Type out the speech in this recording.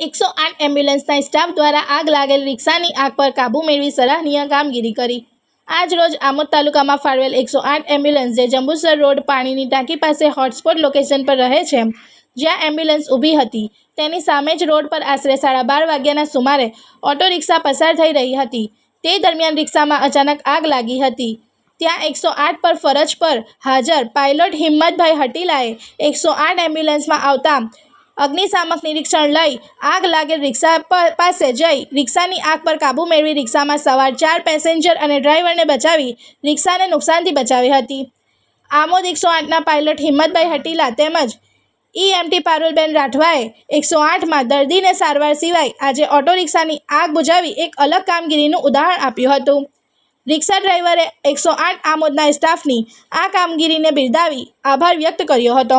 એકસો આઠ એમ્બ્યુલન્સના સ્ટાફ દ્વારા આગ લાગેલ રિક્ષાની આગ પર કાબૂ મેળવી સરાહનીય કામગીરી કરી. આજ રોજ આમોદ તાલુકામાં ફાળવેલ એકસો આઠ એમ્બ્યુલન્સ જે જંબુસર રોડ પાણીની ટાંકી પાસે હોટસ્પોટ લોકેશન પર રહે છે, જ્યાં એમ્બ્યુલન્સ ઊભી હતી. તેની સામે જ રોડ પર આશરે સાડા બાર વાગ્યાના સુમારે ઓટો રિક્ષા પસાર થઈ રહી હતી. તે દરમિયાન રિક્ષામાં અચાનક આગ લાગી હતી. ત્યાં એકસો આઠ પર ફરજ પર હાજર પાયલોટ હિંમતભાઈ હટીલાએ એકસો આઠ એમ્બ્યુલન્સમાં આવતા અગ્નિશામક નિરીક્ષણ લઈ આગ લાગેલ રિક્ષા પાસે જઈ રિક્ષાની આગ પર કાબૂ મેળવી રિક્ષામાં સવાર ચાર પેસેન્જર અને ડ્રાઈવરને બચાવી રિક્ષાને નુકસાનથી બચાવી હતી. આમોદ એકસો આઠના પાયલટ હિંમતભાઈ હટીલા તેમજ ઈએમટી પારુલબેન રાઠવાએ એકસો આઠમાં દર્દીને સારવાર સિવાય આજે ઓટો રિક્ષાની આગ બુજાવી એક અલગ કામગીરીનું ઉદાહરણ આપ્યું હતું. રિક્ષા ડ્રાઈવરે એકસો આઠ આમોદના સ્ટાફની આ કામગીરીને બિરદાવી આભાર વ્યક્ત કર્યો હતો.